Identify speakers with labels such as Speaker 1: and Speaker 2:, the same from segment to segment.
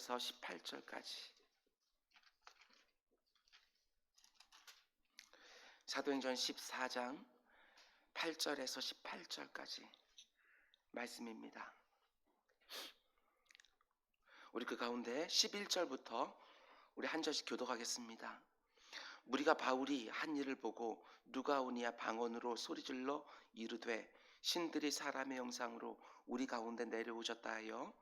Speaker 1: 8절에서 18절까지 사도행전 14장 8절에서 18절까지 말씀입니다. 우리 그 가운데 11절부터 우리 한 절씩 교독하겠습니다. 무리가 바울이 한 일을 보고 누가 오니야 방언으로 소리질러 이르되 신들이 사람의 형상으로 우리 가운데 내려오셨다 하여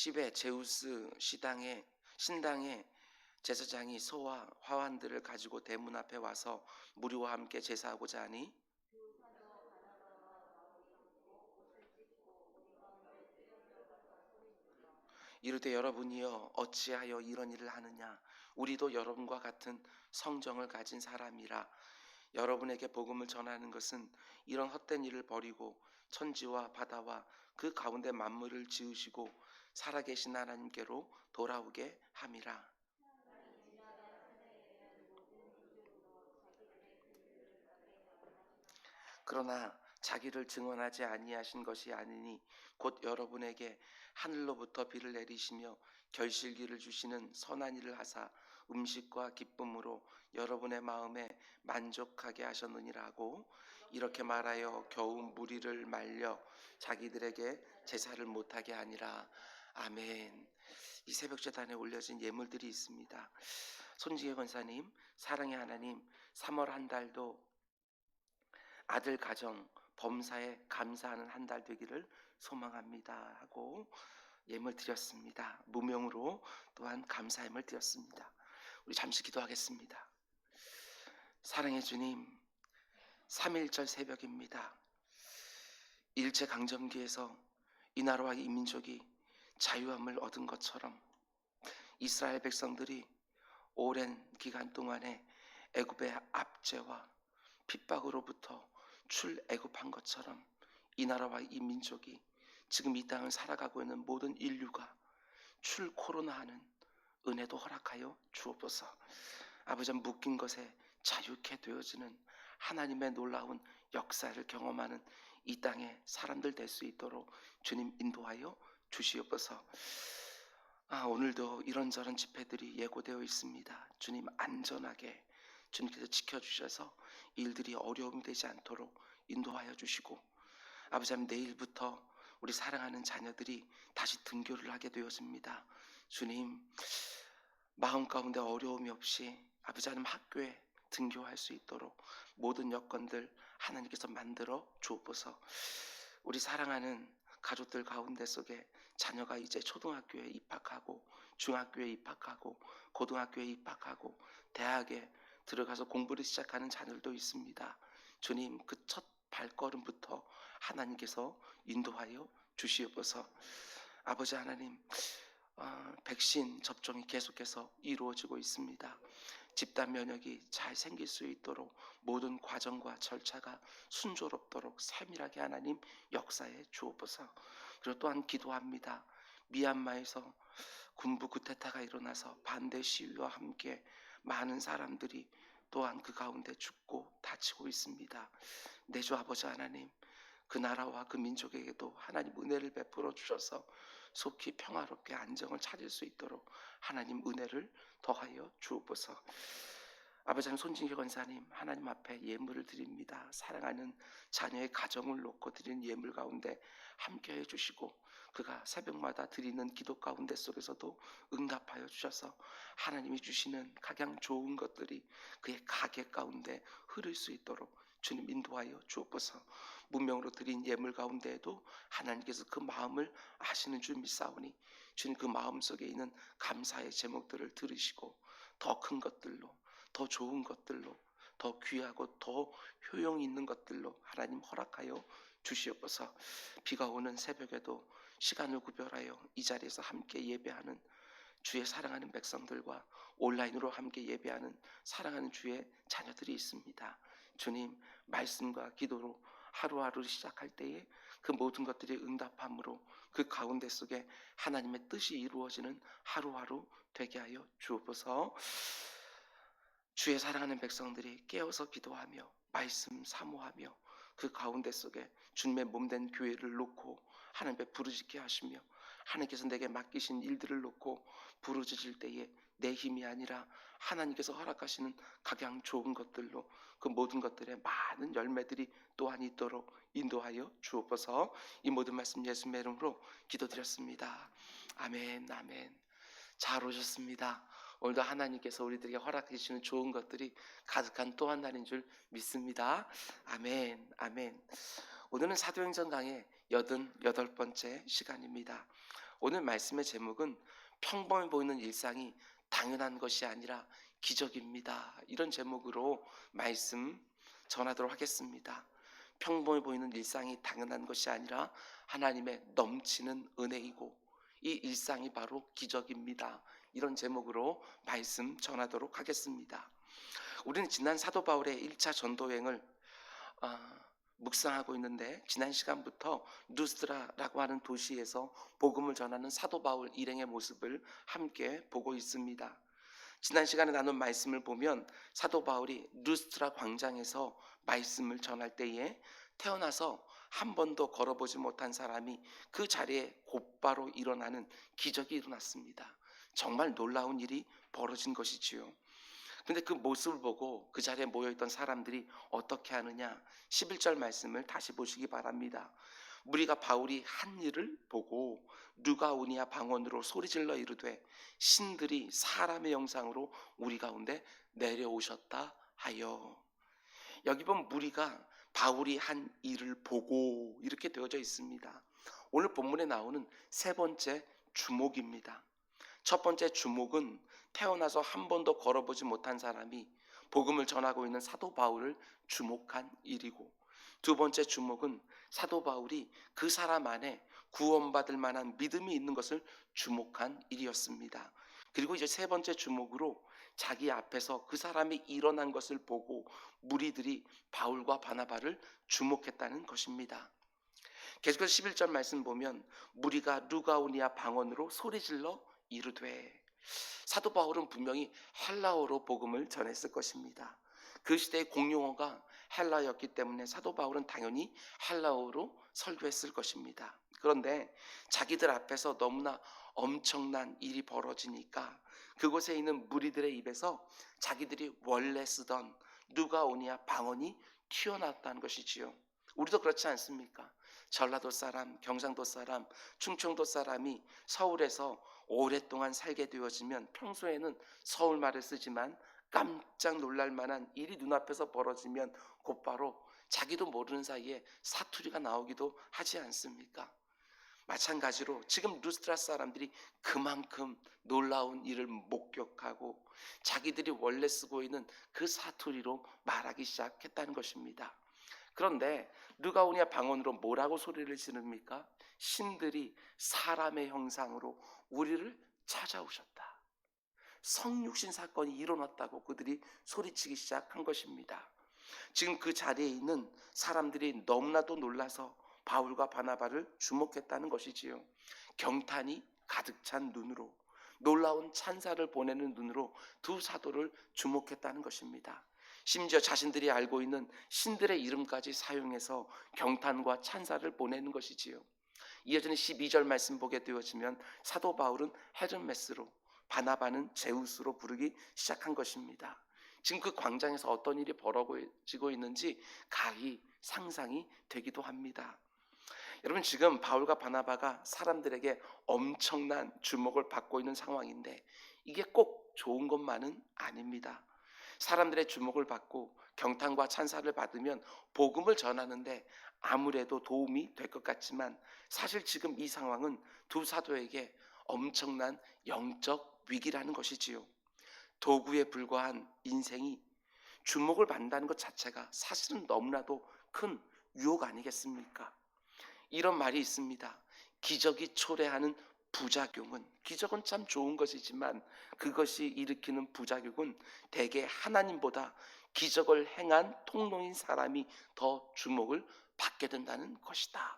Speaker 1: 시베 제우스 시당의 신당의 제사장이 소와 화환들을 가지고 대문 앞에 와서 무리와 함께 제사하고자 하니 이르되 여러분이여 어찌하여 이런 일을 하느냐? 우리도 여러분과 같은 성정을 가진 사람이라. 여러분에게 복음을 전하는 것은 이런 헛된 일을 버리고 천지와 바다와 그 가운데 만물을 지으시고 살아계신 하나님께로 돌아오게 함이라. 그러나 자기를 증언하지 아니하신 것이 아니니 곧 여러분에게 하늘로부터 비를 내리시며 결실기를 주시는 선한 일을 하사 음식과 기쁨으로 여러분의 마음에 만족하게 하셨느니라고 이렇게 말하여 겨우 무리를 말려 자기들에게 제사를 못하게 하니라 아멘 이 새벽 재단에 올려진 예물들이 있습니다 손지혜 권사님 사랑의 하나님 3월 한 달도 아들 가정 범사에 감사하는 한 달 되기를 소망합니다 하고 예물 드렸습니다. 무명으로 또한 감사함을 드렸습니다. 우리 잠시 기도하겠습니다. 사랑의 주님, 3일절 새벽입니다. 일제 강점기에서 이 나라와 이 민족이 자유함을 얻은 것처럼 이스라엘 백성들이 오랜 기간 동안에 애굽의 압제와 핍박으로부터 출애굽한 것처럼 이 나라와 이 민족이 지금 이 땅을 살아가고 있는 모든 인류가 출 코로나 하는 은혜도 허락하여 주옵소서. 아버지 묶인 것에 자유케 되어지는 하나님의 놀라운 역사를 경험하는 이 땅의 사람들 될 수 있도록 주님 인도하여 주시옵소서. 아, 오늘도 이런저런 집회들이 예고되어 있습니다. 주님 안전하게 주님께서 지켜주셔서 일들이 어려움이 되지 않도록 인도하여 주시고 아버지 하나님 내일부터 우리 사랑하는 자녀들이 다시 등교를 하게 되었습니다. 주님 마음 가운데 어려움이 없이 아버지 하나님 학교에 등교할 수 있도록 모든 여건들 하나님께서 만들어 주옵소서. 우리 사랑하는 가족들 가운데 속에 자녀가 이제 초등학교에 입학하고 중학교에 입학하고 고등학교에 입학하고 대학에 들어가서 공부를 시작하는 자녀들도 있습니다. 주님 그 첫 발걸음부터 하나님께서 인도하여 주시옵소서. 아버지 하나님 어, 백신 접종이 계속해서 이루어지고 있습니다. 집단 면역이 잘 생길 수 있도록 모든 과정과 절차가 순조롭도록 세밀하게 하나님 역사에 주옵소서. 그리고 또한 기도합니다. 미얀마에서 군부 구테타가 일어나서 반대 시위와 함께 많은 사람들이 또한 그 가운데 죽고 다치고 있습니다. 내주 아버지 하나님, 그 나라와 그 민족에게도 하나님 은혜를 베풀어 주셔서 속히 평화롭게 안정을 찾을 수 있도록 하나님 은혜를 더하여 주옵소서. 아버지 하나님 손진기 권사님 하나님 앞에 예물을 드립니다. 사랑하는 자녀의 가정을 놓고 드리는 예물 가운데 함께해 주시고 그가 새벽마다 드리는 기도 가운데 속에서도 응답하여 주셔서 하나님이 주시는 가장 좋은 것들이 그의 가게 가운데 흐를 수 있도록 주님 인도하여 주옵소서. 문명으로 드린 예물 가운데에도 하나님께서 그 마음을 아시는 줄 믿사오니 주님 그 마음 속에 있는 감사의 제목들을 들으시고 더 큰 것들로 더 좋은 것들로 더 귀하고 더 효용 있는 것들로 하나님 허락하여 주시옵소서. 비가 오는 새벽에도 시간을 구별하여 이 자리에서 함께 예배하는 주의 사랑하는 백성들과 온라인으로 함께 예배하는 사랑하는 주의 자녀들이 있습니다. 주님 말씀과 기도로 하루하루 시작할 때에 그 모든 것들이 응답함으로 그 가운데 속에 하나님의 뜻이 이루어지는 하루하루 되게 하여 주옵소서. 주의 사랑하는 백성들이 깨어서 기도하며 말씀 사모하며 그 가운데 속에 주님의 몸된 교회를 놓고 하나님 앞에 부르짖게 하시며 하나님께서 내게 맡기신 일들을 놓고 부르짖을 때에 내 힘이 아니라 하나님께서 허락하시는 각양 좋은 것들로 그 모든 것들의 많은 열매들이 또한 있도록 인도하여 주옵소서 이 모든 말씀 예수님의 이름으로 기도드렸습니다. 아멘 아멘 잘 오셨습니다. 오늘도 하나님께서 우리들에게 허락해 주시는 좋은 것들이 가득한 또 한 날인 줄 믿습니다. 아멘 아멘 오늘은 사도행전 강의 여든 여덟 번째 시간입니다. 오늘 말씀의 제목은 평범해 보이는 일상이 당연한 것이 아니라 기적입니다. 이런 제목으로 말씀 전하도록 하겠습니다. 평범해 보이는 일상이 당연한 것이 아니라 하나님의 넘치는 은혜이고 이 일상이 바로 기적입니다. 이런 제목으로 말씀 전하도록 하겠습니다. 우리는 지난 사도 바울의 1차 전도행을 아, 묵상하고 있는데 지난 시간부터 누스트라라고 하는 도시에서 복음을 전하는 사도 바울 일행의 모습을 함께 보고 있습니다. 지난 시간에 나눈 말씀을 보면 사도 바울이 루스트라 광장에서 말씀을 전할 때에 태어나서 한 번도 걸어보지 못한 사람이 그 자리에 곧바로 일어나는 기적이 일어났습니다. 정말 놀라운 일이 벌어진 것이지요. 근데 그 모습을 보고 그 자리에 모여있던 사람들이 어떻게 하느냐 11절 말씀을 다시 보시기 바랍니다. 무리가 바울이 한 일을 보고 누가오니아 방언으로 소리질러 이르되 신들이 사람의 영상으로 우리 가운데 내려오셨다 하여 여기 보면 무리가 바울이 한 일을 보고 이렇게 되어져 있습니다. 오늘 본문에 나오는 세 번째 주목입니다. 첫 번째 주목은 태어나서 한 번도 걸어보지 못한 사람이 복음을 전하고 있는 사도 바울을 주목한 일이고 두 번째 주목은 사도 바울이 그 사람 안에 구원받을 만한 믿음이 있는 것을 주목한 일이었습니다. 그리고 이제 세 번째 주목으로 자기 앞에서 그 사람이 일어난 것을 보고 무리들이 바울과 바나바를 주목했다는 것입니다. 계속해서 11절 말씀 보면 무리가 루가오니아 방언으로 소리질러 이르되 사도 바울은 분명히 헬라어로 복음을 전했을 것입니다. 그 시대의 공용어가 헬라였기 때문에 사도 바울은 당연히 헬라어로 설교했을 것입니다. 그런데 자기들 앞에서 너무나 엄청난 일이 벌어지니까 그곳에 있는 무리들의 입에서 자기들이 원래 쓰던 누가오니아 방언이 튀어나왔다는 것이지요. 우리도 그렇지 않습니까? 전라도 사람, 경상도 사람, 충청도 사람이 서울에서 오랫동안 살게 되어지면 평소에는 서울 말을 쓰지만 깜짝 놀랄 만한 일이 눈앞에서 벌어지면 곧바로 자기도 모르는 사이에 사투리가 나오기도 하지 않습니까? 마찬가지로 지금 루스트라 사람들이 그만큼 놀라운 일을 목격하고 자기들이 원래 쓰고 있는 그 사투리로 말하기 시작했다는 것입니다. 그런데 누가오니아 방언으로 뭐라고 소리를 지릅니까? 신들이 사람의 형상으로 우리를 찾아오셨다. 성육신 사건이 일어났다고 그들이 소리치기 시작한 것입니다. 지금 그 자리에 있는 사람들이 너무나도 놀라서 바울과 바나바를 주목했다는 것이지요. 경탄이 가득 찬 눈으로 놀라운 찬사를 보내는 눈으로 두 사도를 주목했다는 것입니다. 심지어 자신들이 알고 있는 신들의 이름까지 사용해서 경탄과 찬사를 보내는 것이지요. 이어지는 12절 말씀 보게 되어지면 사도 바울은 헤르메스로 바나바는 제우스로 부르기 시작한 것입니다. 지금 그 광장에서 어떤 일이 벌어지고 있는지 가히 상상이 되기도 합니다. 여러분 지금 바울과 바나바가 사람들에게 엄청난 주목을 받고 있는 상황인데 이게 꼭 좋은 것만은 아닙니다. 사람들의 주목을 받고 경탄과 찬사를 받으면 복음을 전하는데 아무래도 도움이 될 것 같지만 사실 지금 이 상황은 두 사도에게 엄청난 영적 위기라는 것이지요. 도구에 불과한 인생이 주목을 받는다는 것 자체가 사실은 너무나도 큰 유혹 아니겠습니까? 이런 말이 있습니다. 기적이 초래하는 부작용은 기적은 참 좋은 것이지만 그것이 일으키는 부작용은 대개 하나님보다 기적을 행한 통로인 사람이 더 주목을 받게 된다는 것이다.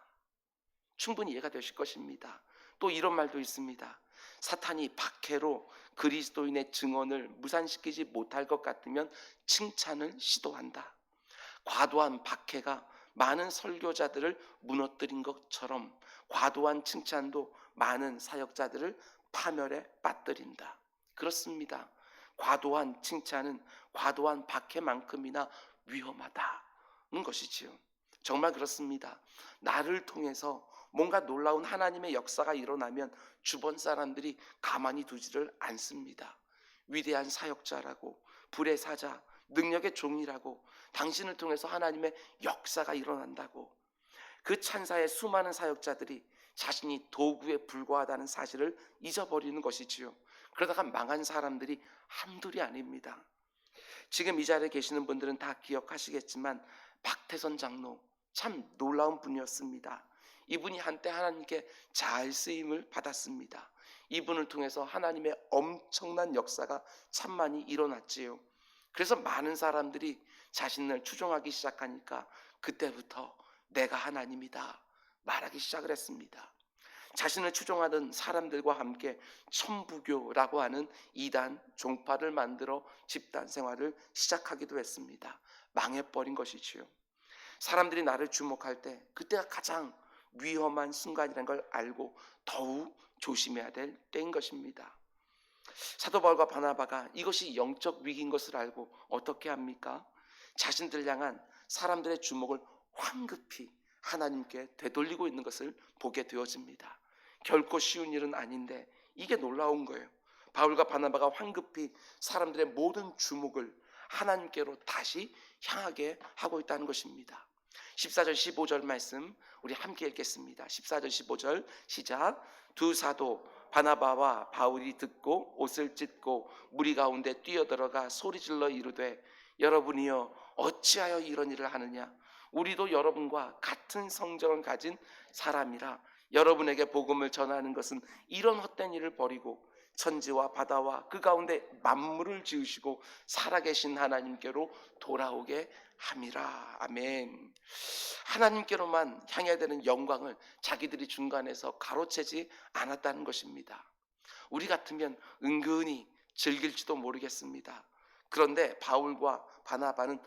Speaker 1: 충분히 이해가 되실 것입니다. 또 이런 말도 있습니다. 사탄이 박해로 그리스도인의 증언을 무산시키지 못할 것 같으면 칭찬을 시도한다. 과도한 박해가 많은 설교자들을 무너뜨린 것처럼 과도한 칭찬도 많은 사역자들을 파멸에 빠뜨린다. 그렇습니다. 과도한 칭찬은 과도한 박해만큼이나 위험하다는 것이지요. 정말 그렇습니다. 나를 통해서 뭔가 놀라운 하나님의 역사가 일어나면 주변 사람들이 가만히 두지를 않습니다. 위대한 사역자라고 불의 사자, 능력의 종이라고 당신을 통해서 하나님의 역사가 일어난다고 그 찬사의 수많은 사역자들이 자신이 도구에 불과하다는 사실을 잊어버리는 것이지요. 그러다가 망한 사람들이 한둘이 아닙니다. 지금 이 자리에 계시는 분들은 다 기억하시겠지만 박태선 장로 참 놀라운 분이었습니다. 이분이 한때 하나님께 잘 쓰임을 받았습니다. 이분을 통해서 하나님의 엄청난 역사가 참 많이 일어났지요. 그래서 많은 사람들이 자신을 추종하기 시작하니까 그때부터 내가 하나님이다 말하기 시작을 했습니다. 자신을 추종하던 사람들과 함께 천부교라고 하는 이단 종파를 만들어 집단 생활을 시작하기도 했습니다. 망해버린 것이지요. 사람들이 나를 주목할 때 그때가 가장 위험한 순간이라는 걸 알고 더욱 조심해야 될 때인 것입니다. 사도 바울과 바나바가 이것이 영적 위기인 것을 알고 어떻게 합니까? 자신들 향한 사람들의 주목을 황급히 하나님께 되돌리고 있는 것을 보게 되어집니다. 결코 쉬운 일은 아닌데 이게 놀라운 거예요. 바울과 바나바가 황급히 사람들의 모든 주목을 하나님께로 다시 향하게 하고 있다는 것입니다. 14절 15절 말씀 우리 함께 읽겠습니다. 14절 15절 시작. 두 사도 바나바와 바울이 듣고 옷을 찢고 무리 가운데 뛰어들어가 소리질러 이르되 여러분이여 어찌하여 이런 일을 하느냐 우리도 여러분과 같은 성정을 가진 사람이라 여러분에게 복음을 전하는 것은 이런 헛된 일을 버리고 천지와 바다와 그 가운데 만물을 지으시고 살아계신 하나님께로 돌아오게 함이라. 아멘. 하나님께로만 향해야 되는 영광을 자기들이 중간에서 가로채지 않았다는 것입니다. 우리 같으면 은근히 즐길지도 모르겠습니다. 그런데 바울과 바나바는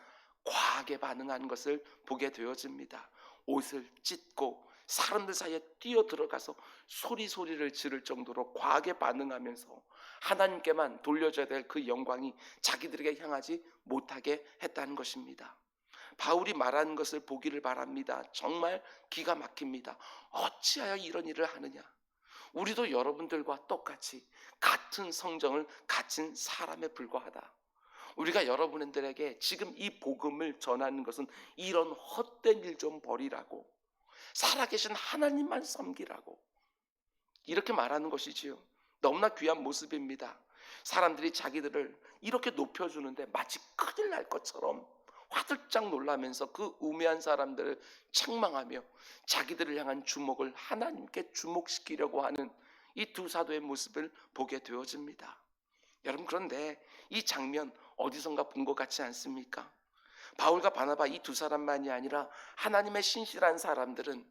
Speaker 1: 과하게 반응하는 것을 보게 되어집니다. 옷을 찢고 사람들 사이에 뛰어 들어가서 소리 소리를 지를 정도로 과하게 반응하면서 하나님께만 돌려줘야 될 그 영광이 자기들에게 향하지 못하게 했다는 것입니다. 바울이 말하는 것을 보기를 바랍니다. 정말 기가 막힙니다. 어찌하여 이런 일을 하느냐? 우리도 여러분들과 똑같이 같은 성정을 가진 사람에 불과하다. 우리가 여러분들에게 지금 이 복음을 전하는 것은 이런 헛된 일 좀 버리라고 살아계신 하나님만 섬기라고 이렇게 말하는 것이지요. 너무나 귀한 모습입니다. 사람들이 자기들을 이렇게 높여주는데 마치 큰일 날 것처럼 화들짝 놀라면서 그 우매한 사람들을 책망하며 자기들을 향한 주목을 하나님께 주목시키려고 하는 이 두 사도의 모습을 보게 되어집니다. 여러분 그런데 이 장면 어디선가 본 것 같지 않습니까? 바울과 바나바 이 두 사람만이 아니라 하나님의 신실한 사람들은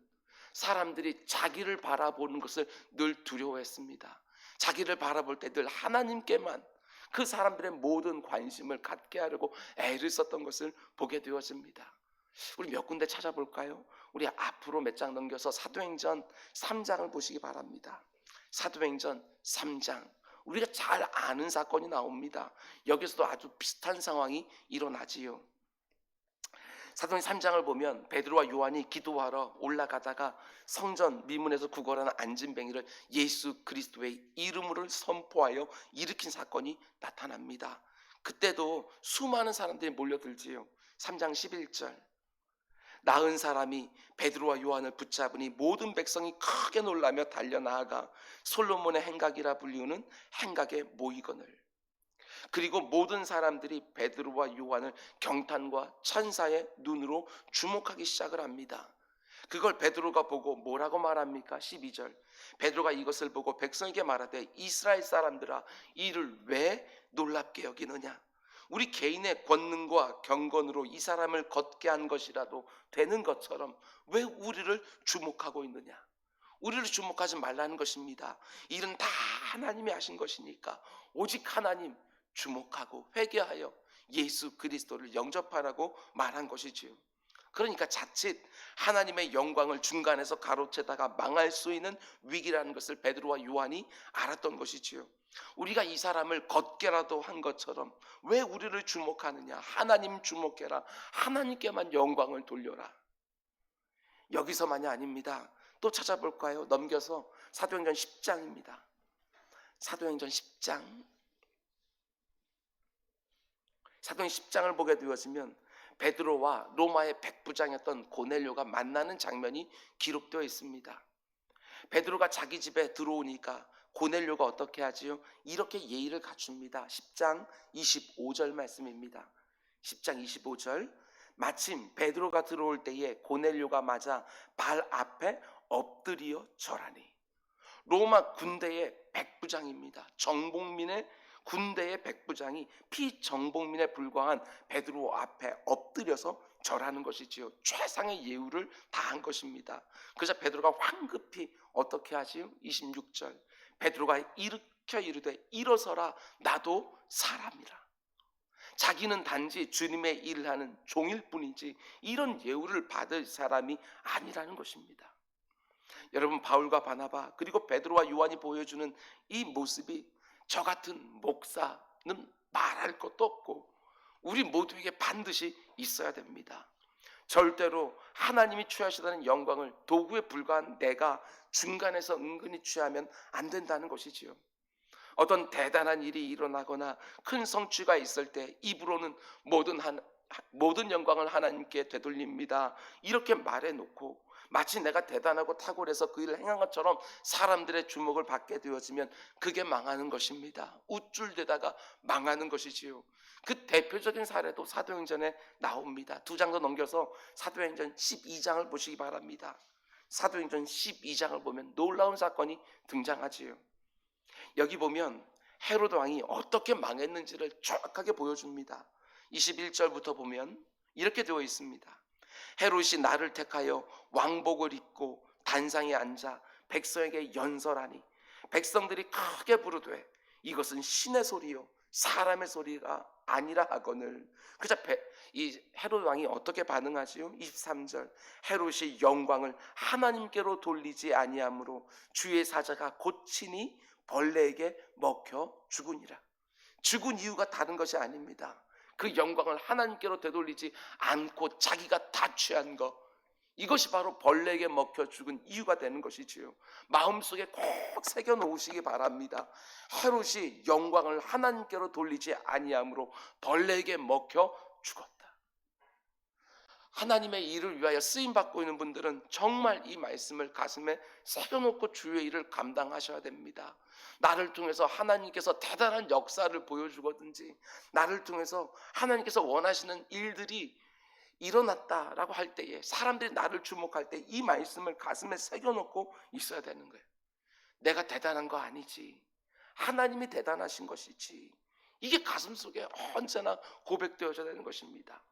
Speaker 1: 사람들이 자기를 바라보는 것을 늘 두려워했습니다. 자기를 바라볼 때 늘 하나님께만 그 사람들의 모든 관심을 갖게 하려고 애를 썼던 것을 보게 되어집니다. 우리 몇 군데 찾아볼까요? 우리 앞으로 몇 장 넘겨서 사도행전 3장을 보시기 바랍니다. 사도행전 3장. 우리가 잘 아는 사건이 나옵니다. 여기서도 아주 비슷한 상황이 일어나지요. 사도행 3장을 보면 베드로와 요한이 기도하러 올라가다가 성전 미문에서 구걸하는 안진뱅이를 예수 그리스도의 이름으로 선포하여 일으킨 사건이 나타납니다. 그때도 수많은 사람들이 몰려들지요. 3장 11절. 나은 사람이 베드로와 요한을 붙잡으니 모든 백성이 크게 놀라며 달려 나아가 솔로몬의 행각이라 불리우는 행각에 모이거늘. 그리고 모든 사람들이 베드로와 요한을 경탄과 천사의 눈으로 주목하기 시작을 합니다. 그걸 베드로가 보고 뭐라고 말합니까? 12절. 베드로가 이것을 보고 백성에게 말하되 이스라엘 사람들아 이를 왜 놀랍게 여기느냐? 우리 개인의 권능과 경건으로 이 사람을 걷게 한 것이라도 되는 것처럼 왜 우리를 주목하고 있느냐? 우리를 주목하지 말라는 것입니다. 일은 다 하나님이 하신 것이니까 오직 하나님 주목하고 회개하여 예수 그리스도를 영접하라고 말한 것이지요. 그러니까 자칫 하나님의 영광을 중간에서 가로채다가 망할 수 있는 위기라는 것을 베드로와 요한이 알았던 것이지요. 우리가 이 사람을 걷게라도 한 것처럼 왜 우리를 주목하느냐? 하나님 주목해라. 하나님께만 영광을 돌려라. 여기서만이 아닙니다. 또 찾아볼까요? 넘겨서 사도행전 10장입니다. 사도행전 10장. 사도행 10장을 보게 되었으면 베드로와 로마의 백부장이었던 고넬료가 만나는 장면이 기록되어 있습니다. 베드로가 자기 집에 들어오니까 고넬료가 어떻게 하지요? 이렇게 예의를 갖춥니다. 10장 25절 말씀입니다. 10장 25절 마침 베드로가 들어올 때에 고넬료가 맞아 발 앞에 엎드려 절하니 로마 군대의 백부장입니다. 정복민의 군대의 백부장이 피정복민에 불과한 베드로 앞에 엎드려서 절하는 것이지요. 최상의 예우를 다한 것입니다. 그래서 베드로가 황급히 어떻게 하지요? 26절 베드로가 일으켜 이르되 일어서라 나도 사람이라. 자기는 단지 주님의 일을 하는 종일 뿐이지 이런 예우를 받을 사람이 아니라는 것입니다. 여러분 바울과 바나바 그리고 베드로와 요한이 보여주는 이 모습이 저 같은 목사는 말할 것도 없고 우리 모두에게 반드시 있어야 됩니다. 절대로 하나님이 취하시다는 영광을 도구에 불과한 내가 중간에서 은근히 취하면 안 된다는 것이지요. 어떤 대단한 일이 일어나거나 큰 성취가 있을 때 입으로는 모든 한, 모든 영광을 하나님께 되돌립니다. 이렇게 말해 놓고 마치 내가 대단하고 탁월해서 그 일을 행한 것처럼 사람들의 주목을 받게 되어지면 그게 망하는 것입니다. 우쭐대다가 망하는 것이지요. 그 대표적인 사례도 사도행전에 나옵니다. 두 장 더 넘겨서 사도행전 12장을 보시기 바랍니다. 사도행전 12장을 보면 놀라운 사건이 등장하지요. 여기 보면 헤로드 왕이 어떻게 망했는지를 정확하게 보여줍니다. 21절부터 보면 이렇게 되어 있습니다. 헤롯이 나를 택하여 왕복을 입고 단상에 앉아 백성에게 연설하니 백성들이 크게 부르되 이것은 신의 소리요 사람의 소리가 아니라 하거늘. 그자 이 헤롯 왕이 어떻게 반응하지요? 23절. 헤롯이 영광을 하나님께로 돌리지 아니하므로 주의 사자가 고치니 벌레에게 먹혀 죽으니라. 죽은 이유가 다른 것이 아닙니다 그 영광을 하나님께로 되돌리지 않고 자기가 다 취한 것 이것이 바로 벌레에게 먹혀 죽은 이유가 되는 것이지요. 마음속에 꼭 새겨 놓으시기 바랍니다. 헤롯이 영광을 하나님께로 돌리지 아니함으로 벌레에게 먹혀 죽었다. 하나님의 일을 위하여 쓰임 받고 있는 분들은 정말 이 말씀을 가슴에 새겨 놓고 주의 일을 감당하셔야 됩니다. 나를 통해서 하나님께서 대단한 역사를 보여주거든지 나를 통해서 하나님께서 원하시는 일들이 일어났다라고 할 때에 사람들이 나를 주목할 때 이 말씀을 가슴에 새겨놓고 있어야 되는 거예요. 내가 대단한 거 아니지. 하나님이 대단하신 것이지. 이게 가슴 속에 언제나 고백되어져야 되는 것입니다.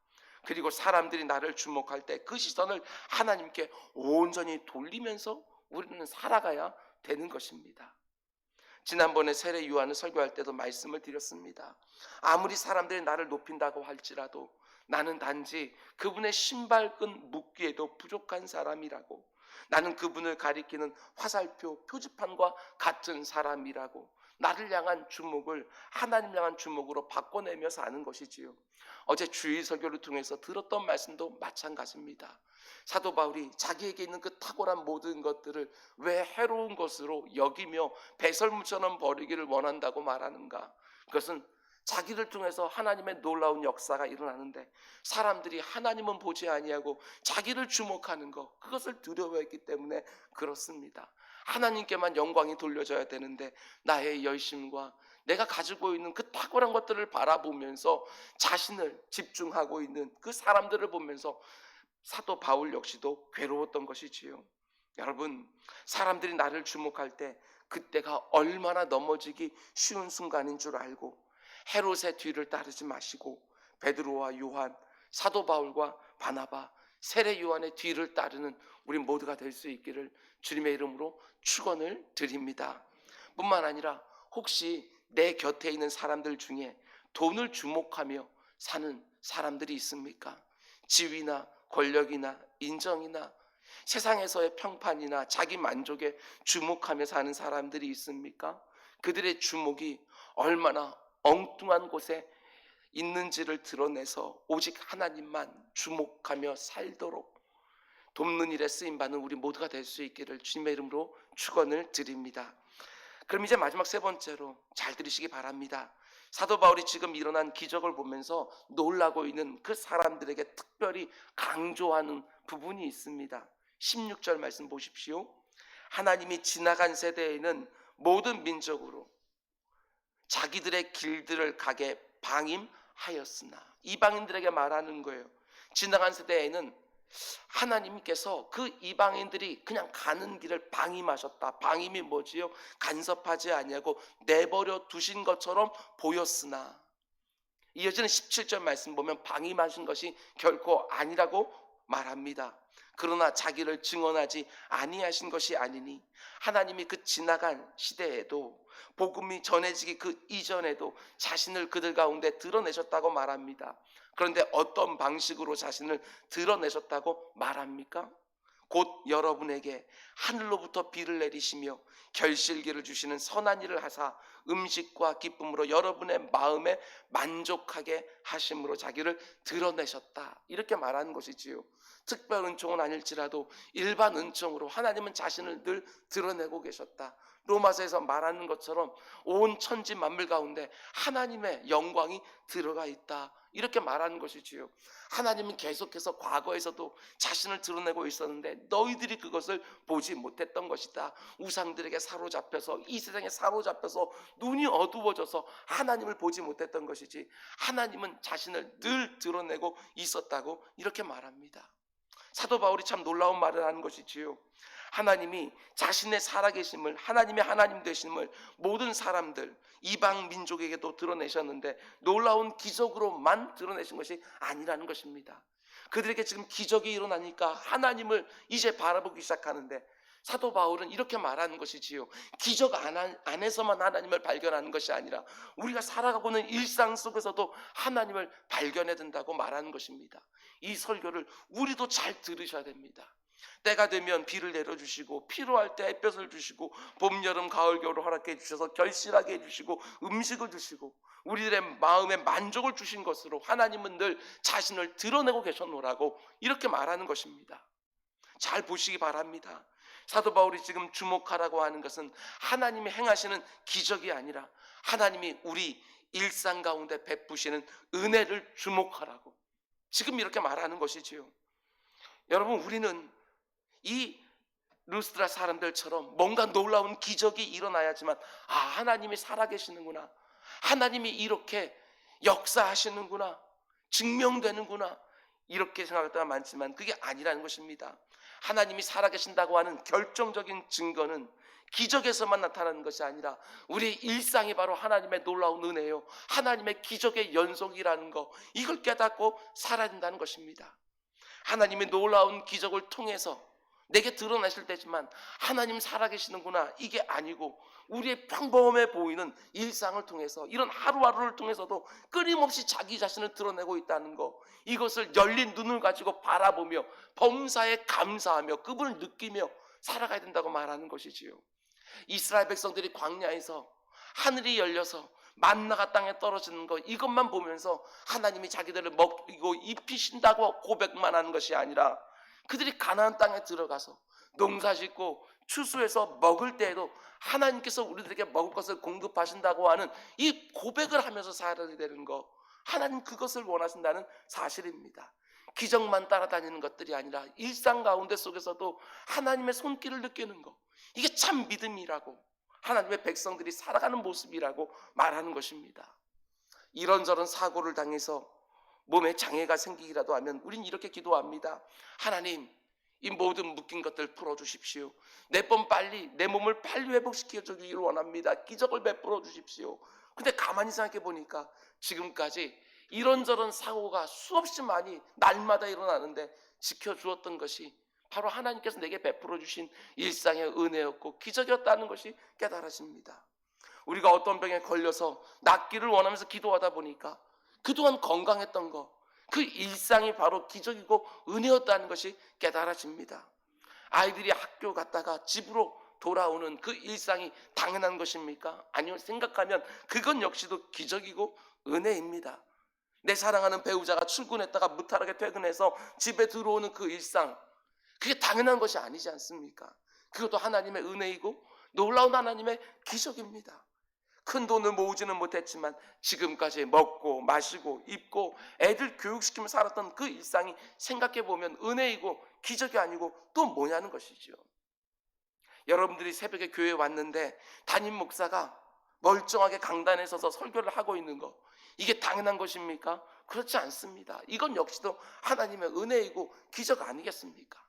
Speaker 1: 그리고 사람들이 나를 주목할 때 그 시선을 하나님께 온전히 돌리면서 우리는 살아가야 되는 것입니다. 지난번에 세례 요한을 설교할 때도 말씀을 드렸습니다. 아무리 사람들이 나를 높인다고 할지라도 나는 단지 그분의 신발끈 묶기에도 부족한 사람이라고 나는 그분을 가리키는 화살표 표지판과 같은 사람이라고 나를 향한 주목을 하나님 향한 주목으로 바꿔내며 사는 것이지요. 어제 주일 설교를 통해서 들었던 말씀도 마찬가지입니다. 사도 바울이 자기에게 있는 그 탁월한 모든 것들을 왜 해로운 것으로 여기며 배설물처럼 버리기를 원한다고 말하는가? 그것은 자기를 통해서 하나님의 놀라운 역사가 일어나는데 사람들이 하나님은 보지 아니하고 자기를 주목하는 것 그것을 두려워했기 때문에 그렇습니다. 하나님께만 영광이 돌려져야 되는데 나의 열심과 내가 가지고 있는 그 탁월한 것들을 바라보면서 자신을 집중하고 있는 그 사람들을 보면서 사도 바울 역시도 괴로웠던 것이지요. 여러분, 사람들이 나를 주목할 때 그때가 얼마나 넘어지기 쉬운 순간인 줄 알고 헤롯의 뒤를 따르지 마시고 베드로와 요한, 사도 바울과 바나바, 세례 요한의 뒤를 따르는 우리 모두가 될 수 있기를 주님의 이름으로 축원을 드립니다. 뿐만 아니라 혹시 내 곁에 있는 사람들 중에 돈을 주목하며 사는 사람들이 있습니까? 지위나 권력이나 인정이나 세상에서의 평판이나 자기 만족에 주목하며 사는 사람들이 있습니까? 그들의 주목이 얼마나 엉뚱한 곳에 있는지를 드러내서 오직 하나님만 주목하며 살도록 돕는 일에 쓰임 받는 우리 모두가 될 수 있기를 주님의 이름으로 축원을 드립니다. 그럼 이제 마지막 세 번째로 잘 들으시기 바랍니다. 사도 바울이 지금 일어난 기적을 보면서 놀라고 있는 그 사람들에게 특별히 강조하는 부분이 있습니다. 16절 말씀 보십시오. 하나님이 지나간 세대에는 모든 민족으로 자기들의 길들을 가게 방임하였으나 이방인들에게 말하는 거예요. 지나간 세대에는 하나님께서 그 이방인들이 그냥 가는 길을 방임하셨다. 방임이 뭐지요? 간섭하지 아니하고 내버려 두신 것처럼 보였으나 이어지는 17절 말씀 보면 방임하신 것이 결코 아니라고 말합니다. 그러나 자기를 증언하지 아니하신 것이 아니니 하나님이 그 지나간 시대에도 복음이 전해지기 그 이전에도 자신을 그들 가운데 드러내셨다고 말합니다. 그런데 어떤 방식으로 자신을 드러내셨다고 말합니까? 곧 여러분에게 하늘로부터 비를 내리시며 결실기를 주시는 선한 일을 하사 음식과 기쁨으로 여러분의 마음에 만족하게 하심으로 자기를 드러내셨다. 이렇게 말하는 것이지요. 특별 은총은 아닐지라도 일반 은총으로 하나님은 자신을 늘 드러내고 계셨다. 로마서에서 말하는 것처럼 온 천지 만물 가운데 하나님의 영광이 들어가 있다. 이렇게 말하는 것이지요. 하나님은 계속해서 과거에서도 자신을 드러내고 있었는데 너희들이 그것을 보지 못했던 것이다. 우상들에게 사로잡혀서 이 세상에 사로잡혀서 눈이 어두워져서 하나님을 보지 못했던 것이지 하나님은 자신을 늘 드러내고 있었다고 이렇게 말합니다. 사도 바울이 참 놀라운 말을 하는 것이지요. 하나님이 자신의 살아계심을 하나님의 하나님 되심을 모든 사람들 이방 민족에게도 드러내셨는데 놀라운 기적으로만 드러내신 것이 아니라는 것입니다. 그들에게 지금 기적이 일어나니까 하나님을 이제 바라보기 시작하는데 사도 바울은 이렇게 말하는 것이지요. 기적 안- 안에서만 하나님을 발견하는 것이 아니라 우리가 살아가고는 일상 속에서도 하나님을 발견해야 된다고 말하는 것입니다. 이 설교를 우리도 잘 들으셔야 됩니다. 때가 되면 비를 내려주시고 필요할 때 햇볕을 주시고 봄, 여름, 가을, 겨울 허락해 주셔서 결실하게 해주시고 음식을 주시고 우리들의 마음에 만족을 주신 것으로 하나님은 늘 자신을 드러내고 계셨노라고 이렇게 말하는 것입니다. 잘 보시기 바랍니다. 사도 바울이 지금 주목하라고 하는 것은 하나님이 행하시는 기적이 아니라 하나님이 우리 일상 가운데 베푸시는 은혜를 주목하라고. 지금 이렇게 말하는 것이지요. 여러분 우리는 이 루스드라 사람들처럼 뭔가 놀라운 기적이 일어나야지만 아 하나님이 살아계시는구나. 하나님이 이렇게 역사하시는구나. 증명되는구나. 이렇게 생각할 때가 많지만 그게 아니라는 것입니다 하나님이 살아계신다고 하는 결정적인 증거는 기적에서만 나타나는 것이 아니라 우리의 일상이 바로 하나님의 놀라운 은혜요. 하나님의 기적의 연속이라는 거 이걸 깨닫고 살아야 된다는 것입니다. 하나님의 놀라운 기적을 통해서 내게 드러나실 때지만 하나님 살아계시는구나. 이게 아니고 우리의 평범해 보이는 일상을 통해서 이런 하루하루를 통해서도 끊임없이 자기 자신을 드러내고 있다는 거 이것을 열린 눈을 가지고 바라보며 범사에 감사하며 그분을 느끼며 살아가야 된다고 말하는 것이지요. 이스라엘 백성들이 광야에서 하늘이 열려서 만나가 땅에 떨어지는 것 이것만 보면서 하나님이 자기들을 먹이고 입히신다고 고백만 하는 것이 아니라 그들이 가나안 땅에 들어가서 농사 짓고 추수해서 먹을 때에도 하나님께서 우리들에게 먹을 것을 공급하신다고 하는 이 고백을 하면서 살아야 되는 거 하나님 그것을 원하신다는 사실입니다. 기적만 따라다니는 것들이 아니라 일상 가운데 속에서도 하나님의 손길을 느끼는 거 이게 참 믿음이라고 하나님의 백성들이 살아가는 모습이라고 말하는 것입니다. 이런저런 사고를 당해서 몸에 장애가 생기기라도 하면 우린 이렇게 기도합니다. 하나님, 이 모든 묶인 것들 풀어 주십시오. 내번 빨리 내 몸을 빨리 회복시켜 주기를 원합니다. 기적을 베풀어 주십시오. 근데 가만히 생각해 보니까 지금까지 이런저런 사고가 수없이 많이 날마다 일어나는데 지켜 주었던 것이 바로 하나님께서 내게 베풀어 주신 일상의 은혜였고 기적이었다는 것이 깨달아집니다. 우리가 어떤 병에 걸려서 낫기를 원하면서 기도하다 보니까 그동안 건강했던 거, 그 일상이 바로 기적이고 은혜였다는 것이 깨달아집니다. 아이들이 학교 갔다가 집으로 돌아오는 그 일상이 당연한 것입니까? 아니요. 생각하면 그건 역시도 기적이고 은혜입니다. 내 사랑하는 배우자가 출근했다가 무탈하게 퇴근해서 집에 들어오는 그 일상, 그게 당연한 것이 아니지 않습니까? 그것도 하나님의 은혜이고 놀라운 하나님의 기적입니다. 큰 돈을 모으지는 못했지만 지금까지 먹고 마시고 입고 애들 교육시키며 살았던 그 일상이 생각해 보면 은혜이고 기적이 아니고 또 뭐냐는 것이죠. 여러분들이 새벽에 교회에 왔는데 담임 목사가 멀쩡하게 강단에 서서 설교를 하고 있는 거 이게 당연한 것입니까? 그렇지 않습니다. 이건 역시도 하나님의 은혜이고 기적 아니겠습니까?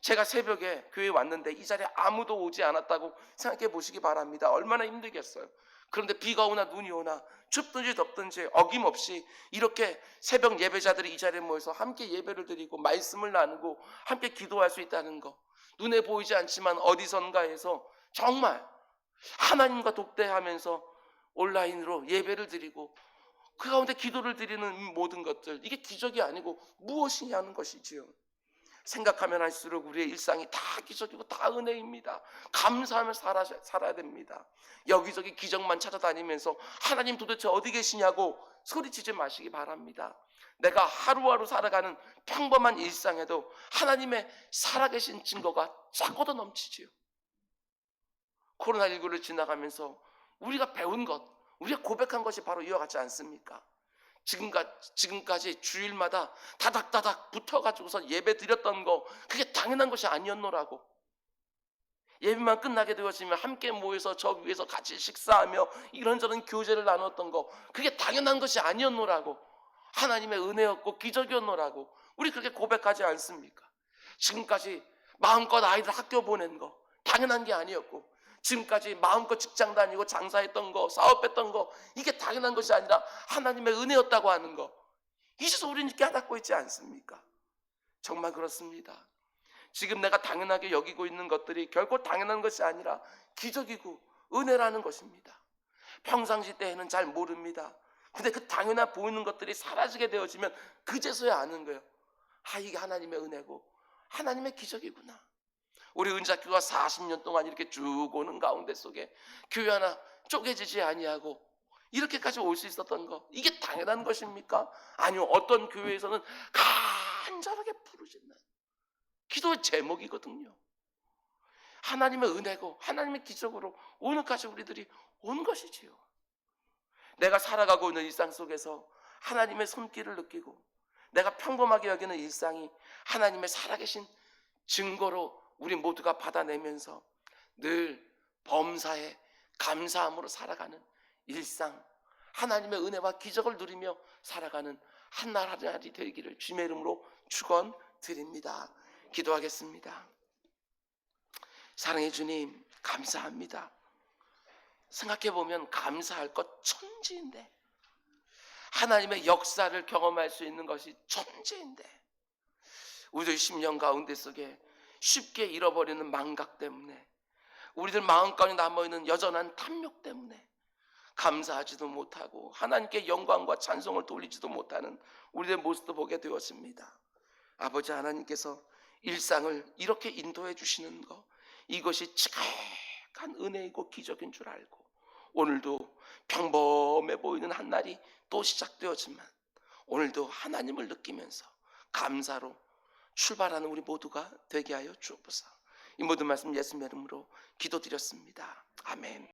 Speaker 1: 제가 새벽에 교회에 왔는데 이 자리에 아무도 오지 않았다고 생각해 보시기 바랍니다. 얼마나 힘들겠어요. 그런데 비가 오나 눈이 오나 춥든지 덥든지 어김없이 이렇게 새벽 예배자들이 이 자리에 모여서 함께 예배를 드리고 말씀을 나누고 함께 기도할 수 있다는 거 눈에 보이지 않지만 어디선가에서 정말 하나님과 독대하면서 온라인으로 예배를 드리고 그 가운데 기도를 드리는 이 모든 것들 이게 기적이 아니고 무엇이냐는 것이지요. 생각하면 할수록 우리의 일상이 다 기적이고 다 은혜입니다. 감사하며 살아, 살아야 됩니다. 여기저기 기적만 찾아다니면서 하나님 도대체 어디 계시냐고 소리치지 마시기 바랍니다. 내가 하루하루 살아가는 평범한 일상에도 하나님의 살아계신 증거가 자꾸도 넘치지요. 코로나19를 지나가면서 우리가 배운 것, 우리가 고백한 것이 바로 이와 같지 않습니까? 지금까지, 주일마다 다닥다닥 붙어가지고서 예배 드렸던 거, 그게 당연한 것이 아니었노라고. 예배만 끝나게 되었으면 함께 모여서 저 위에서 같이 식사하며 이런저런 교제를 나눴던 거, 그게 당연한 것이 아니었노라고. 하나님의 은혜였고 기적이었노라고. 우리 그렇게 고백하지 않습니까? 지금까지 마음껏 아이들 학교 보낸 거, 당연한 게 아니었고, 지금까지 마음껏 직장 다니고 장사했던 거, 사업했던 거, 이게 당연한 것이 아니라 하나님의 은혜였다고 하는 거. 이제서 우리는 깨닫고 있지 않습니까? 정말 그렇습니다. 지금 내가 당연하게 여기고 있는 것들이 결코 당연한 것이 아니라 기적이고 은혜라는 것입니다. 평상시 때에는 잘 모릅니다. 근데 그 당연한 보이는 것들이 사라지게 되어지면 그제서야 아는 거예요. 아, 이게 하나님의 은혜고 하나님의 기적이구나. 우리 은자교가 40년 동안 이렇게 쭉 오는 가운데 속에 교회 하나 쪼개지지 아니하고 이렇게까지 올 수 있었던 거 이게 당연한 것입니까? 아니요 어떤 교회에서는 간절하게 부르짖는 기도의 제목이거든요. 하나님의 은혜고 하나님의 기적으로 오늘까지 우리들이 온 것이지요. 내가 살아가고 있는 일상 속에서 하나님의 손길을 느끼고 내가 평범하게 여기는 일상이 하나님의 살아계신 증거로 우리 모두가 받아내면서 늘 범사에 감사함으로 살아가는 일상, 하나님의 은혜와 기적을 누리며 살아가는 한날 한날이 되기를 주님의 이름으로 축원드립니다. 기도하겠습니다. 사랑해 주님, 감사합니다. 생각해 보면 감사할 것 천지인데 하나님의 역사를 경험할 수 있는 것이 천지인데 우리들 10년 가운데 속에 쉽게 잃어버리는 망각 때문에 우리들 마음가운데 남아있는 여전한 탐욕 때문에 감사하지도 못하고 하나님께 영광과 찬송을 돌리지도 못하는 우리의 모습도 보게 되었습니다. 아버지 하나님께서 일상을 이렇게 인도해 주시는 것 이것이 지극한 은혜이고 기적인 줄 알고 오늘도 평범해 보이는 한 날이 또 시작되었지만 오늘도 하나님을 느끼면서 감사로 출발하는 우리 모두가 되게 하여 주옵소서. 이 모든 말씀 예수님 이름으로 기도드렸습니다. 아멘.